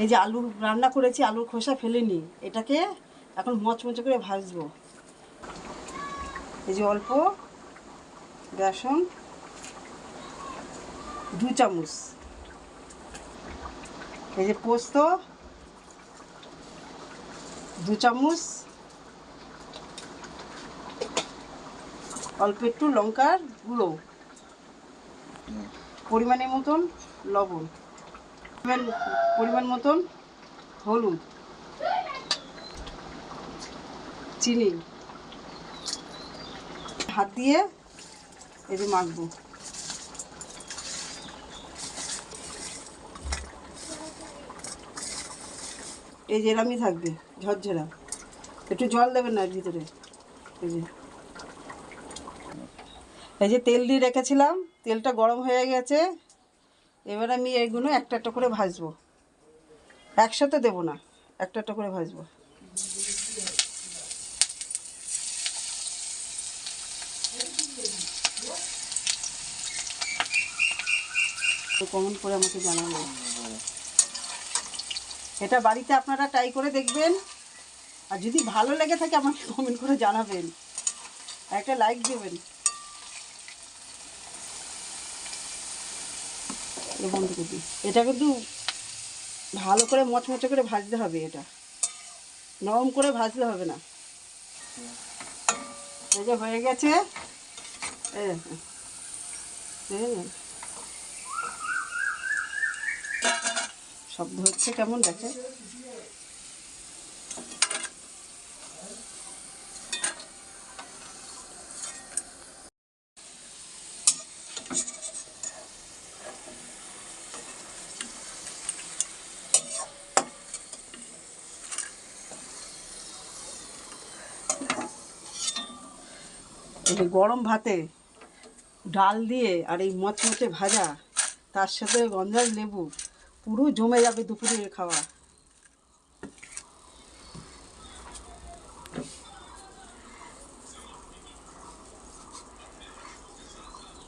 এই যে আলু রান্না করেছি, আলুর খোসা ফেলেনি। এটাকে এখন মচমচে করে ভাজবো। এই যে অল্প বেসন, দু চামচ। এই যে পোস্ত, দু চামচ। অল্প একটু লঙ্কার গুঁড়ো। পরিমাণের মতন লবণ। পরিমাণ- মতন হলুদ, চিনি হাত দিয়ে যে মাখবো। এই যে এরামই থাকবে, ঝরঝরা। একটু জল দেবেন না ভিতরে। এই যে। এই যে তেল দিয়ে রেখেছিলাম, তেলটা গরম হয়ে গেছে। এবার আমি এইগুলো একটা একটা করে ভাজবো। একসাথে দেবো না, একটা একটা করে ভাজবো। কমেন্ট করে আমাকে জানাবেন এটা বাড়িতে আপনারা ট্রাই করে দেখবেন। আর যদি ভালো লেগে থাকে আমাকে কমেন্ট করে জানাবেন। একটা লাইক দেবেন। এ বন্ধ করে দিই। এটা কিন্তু ভালো করে মচমচে করে ভাজতে হবে এটা। নরম করে ভাজলে হবে না। এই যে হয়ে গেছে। শব্দ হচ্ছে কেমন দেখে? এই যে গরম ভাতে ডাল দিয়ে আর এই মচমচে ভাজা, তার সাথে গঞ্জাল লেবু, পুরো জমে যাবে দুপুরের খাওয়া।